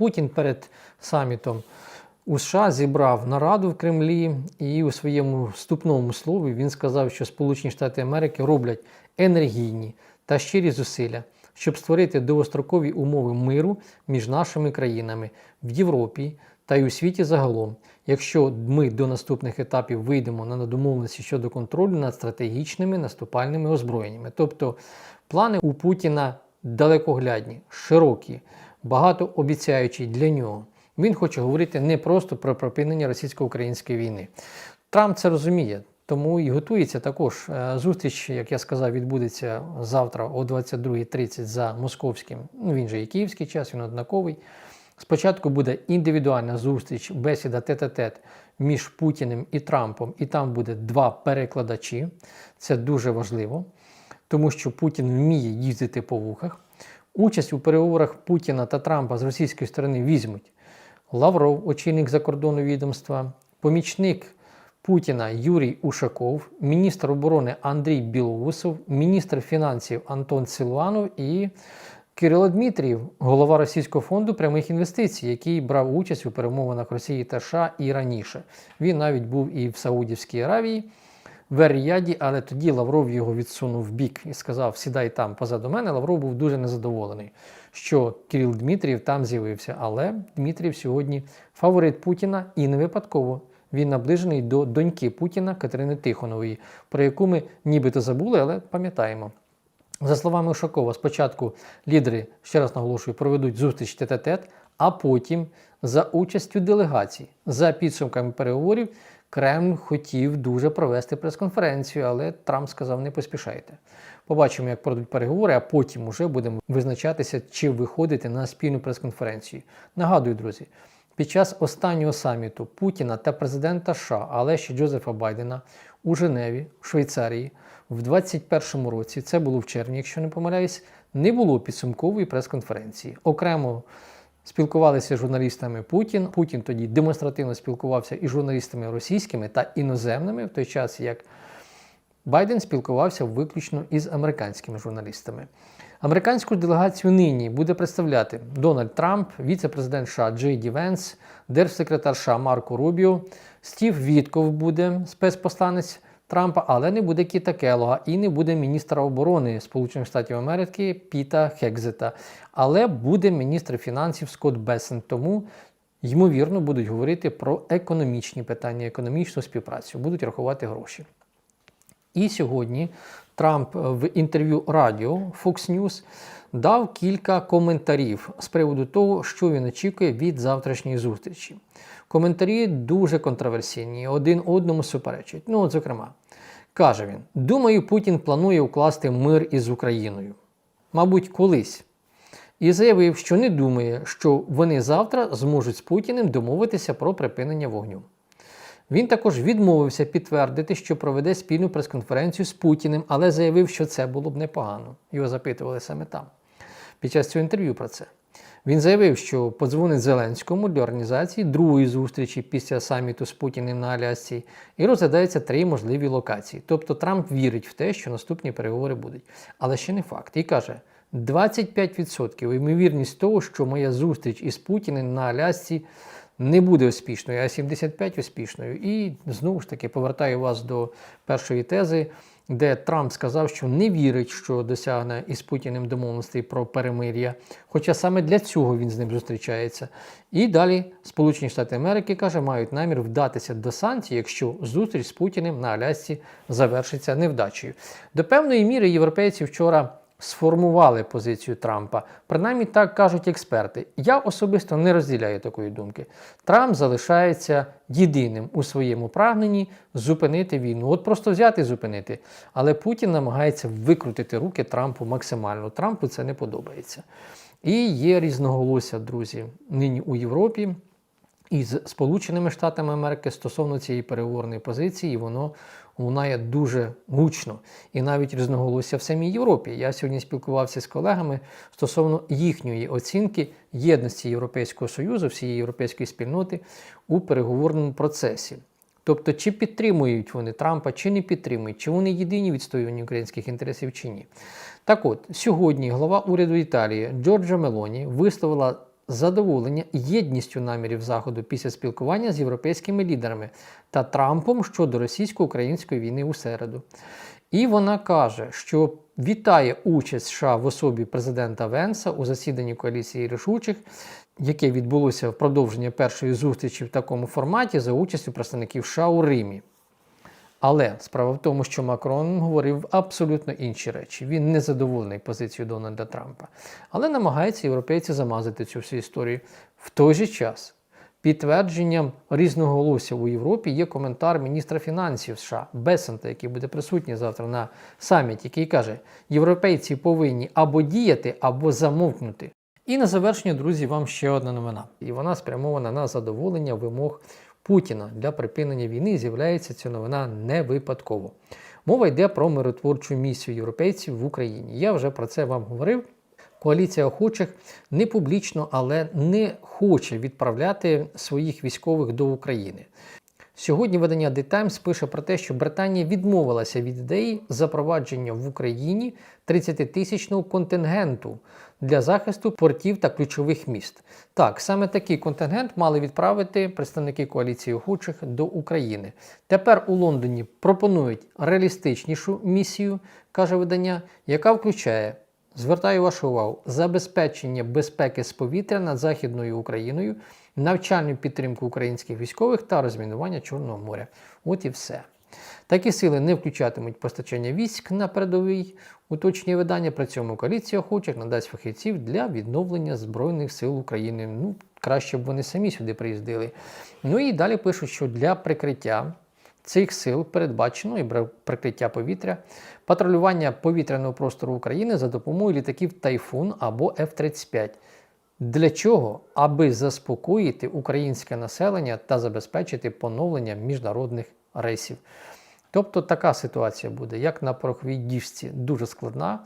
Путін перед самітом у США зібрав нараду в Кремлі, і у своєму вступному слові він сказав, що Сполучені Штати Америки роблять енергійні та щирі зусилля, щоб створити довгострокові умови миру між нашими країнами в Європі та й у світі загалом, якщо ми до наступних етапів вийдемо на домовленості щодо контролю над стратегічними наступальними озброєннями. Тобто плани у Путіна далекоглядні, широкі, багатообіцяючі для нього. Він хоче говорити не просто про припинення російсько-української війни. Трамп це розуміє, тому і готується також. Е, Зустріч, як я сказав, відбудеться завтра о 22.30 за московським. Ну він же і київський час, він однаковий. Спочатку буде індивідуальна зустріч, бесіда тет-а-тет між Путіним і Трампом, і там буде два перекладачі. Це дуже важливо, тому що Путін вміє їздити по вухах. Участь у переговорах Путіна та Трампа з російської сторони візьмуть Лавров, очільник закордонного відомства, помічник Путіна Юрій Ушаков, міністр оборони Андрій Білоусов, міністр фінансів Антон Силуанов і Кирило Дмитрієв, голова Російського фонду прямих інвестицій, який брав участь у перемовинах Росії та США і раніше. Він навіть був і в Саудівській Аравії. В Ер-Ріаді, але тоді Лавров його відсунув в бік і сказав: Сідай там позаду мене. Лавров був дуже незадоволений, що Кирил Дмитрієв там з'явився. Але Дмитрієв сьогодні фаворит Путіна і не випадково. Він наближений до доньки Путіна Катерини Тихонової, про яку ми нібито забули, але пам'ятаємо. За словами Ушакова, спочатку лідери, ще раз наголошую, проведуть зустріч тет-а-тет, а потім за участю делегацій, за підсумками переговорів, Кремль хотів дуже провести прес-конференцію, але Трамп сказав: не поспішайте. Побачимо, як пройдуть переговори, а потім уже будемо визначатися, чи виходити на спільну прес-конференцію. Нагадую, друзі, під час останнього саміту Путіна та президента США, але ще Джозефа Байдена у Женеві, в Швейцарії, в 2021 році, це було в червні, якщо не помиляюсь, не було підсумкової прес-конференції. Окремо спілкувалися з журналістами Путін. Путін тоді демонстративно спілкувався із журналістами російськими та іноземними, в той час як Байден спілкувався виключно із американськими журналістами. Американську делегацію нині буде представляти Дональд Трамп, віце-президент США Джей Ді Венс, держсекретар США Марко Рубіо, Стів Вітков буде спецпосланець Трампа, але не буде Кіта Келога і не буде міністра оборони Сполучених Штатів Америки Піта Хекзета, але буде міністр фінансів Скотт Бесен. Тому ймовірно будуть говорити про економічні питання, економічну співпрацю, будуть рахувати гроші. І сьогодні Трамп в інтерв'ю радіо Fox News дав кілька коментарів з приводу того, що він очікує від завтрашньої зустрічі. Коментарі дуже контроверсійні, один одному суперечать. Ну, от, зокрема, каже він: Думаю, Путін планує укласти мир із Україною. Мабуть, колись. І заявив, що не думає, що вони завтра зможуть з Путіним домовитися про припинення вогню. Він також відмовився підтвердити, що проведе спільну прес-конференцію з Путіним, але заявив, що це було б непогано. Його запитували саме там. Під час цього інтерв'ю про це. Він заявив, що подзвонить Зеленському для організації другої зустрічі після саміту з Путіним на Алясці і розглядаються три можливі локації. Тобто Трамп вірить в те, що наступні переговори будуть. Але ще не факт. І каже: 25% ймовірність того, що моя зустріч із Путіним на Алясці не буде успішною, а 75 успішною. І знову ж таки повертаю вас до першої тези, де Трамп сказав, що не вірить, що досягне із Путіним домовленостей про перемир'я. Хоча саме для цього він з ним зустрічається. І далі Сполучені Штати Америки каже, мають намір вдатися до санкцій, якщо зустріч з Путіним на Алясці завершиться невдачею. До певної міри європейці вчора сформували позицію Трампа. Принаймні так кажуть експерти. Я особисто не розділяю такої думки. Трамп залишається єдиним у своєму прагненні зупинити війну. От просто взяти і зупинити. Але Путін намагається викрутити руки Трампу максимально. Трампу це не подобається. І є різноголосся, друзі, нині у Європі. Із Сполученими Штатами Америки стосовно цієї переговорної позиції, воно лунає дуже гучно і навіть різноголосся в самій Європі. Я сьогодні спілкувався з колегами стосовно їхньої оцінки єдності Європейського Союзу, всієї європейської спільноти у переговорному процесі. Тобто, чи підтримують вони Трампа, чи не підтримують, чи вони єдині відстоювання українських інтересів, чи ні. Так от, сьогодні глава уряду Італії Джорджа Мелоні висловила задоволення єдністю намірів Заходу після спілкування з європейськими лідерами та Трампом щодо російсько-української війни у середу. І вона каже, що вітає участь США в особі президента Венса у засіданні коаліції рішучих, яке відбулося в продовження першої зустрічі в такому форматі за участю представників США у Римі. Але справа в тому, що Макрон говорив абсолютно інші речі. Він не задоволений позицією Дональда Трампа, але намагається європейці замазати цю всю історію. В той же час підтвердженням різноголосся у Європі є коментар міністра фінансів США Бесента, який буде присутній завтра на саміті, який каже: європейці повинні або діяти, або замовкнути. І на завершення, друзі, вам ще одна новина. І вона спрямована на задоволення вимог Путіна для припинення війни. З'являється ця новина не випадково. Мова йде про миротворчу місію європейців в Україні. Я вже про це вам говорив. Коаліція охочих не публічно, але не хоче відправляти своїх військових до України. Сьогодні видання The Times пише про те, що Британія відмовилася від ідеї запровадження в Україні 30-тисячного контингенту для захисту портів та ключових міст. Так, саме такий контингент мали відправити представники коаліції охочих до України. Тепер у Лондоні пропонують реалістичнішу місію, каже видання, яка включає. Звертаю вашу увагу, забезпечення безпеки з повітря над Західною Україною, навчальну підтримку українських військових та розмінування Чорного моря. От і все. Такі сили не включатимуть постачання військ на передовий уточнює видання. При цьому коаліція охочих надасть фахівців для відновлення Збройних сил України. Ну, краще б вони самі сюди приїздили. Ну і далі пишуть, що для прикриття цих сил передбачено і прикриття повітря, патрулювання повітряного простору України за допомогою літаків Тайфун або F-35. Для чого? Аби заспокоїти українське населення та забезпечити поновлення міжнародних рейсів. Тобто така ситуація буде, як на пороховій дуже складна,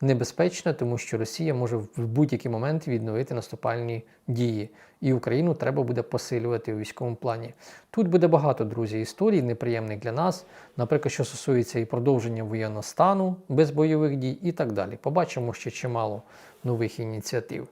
небезпечна, тому що Росія може в будь-який момент відновити наступальні дії, і Україну треба буде посилювати у військовому плані. Тут буде багато друзі історій, неприємних для нас, наприклад, що стосується і продовження воєнного стану без бойових дій, і так далі. Побачимо ще чимало нових ініціатив.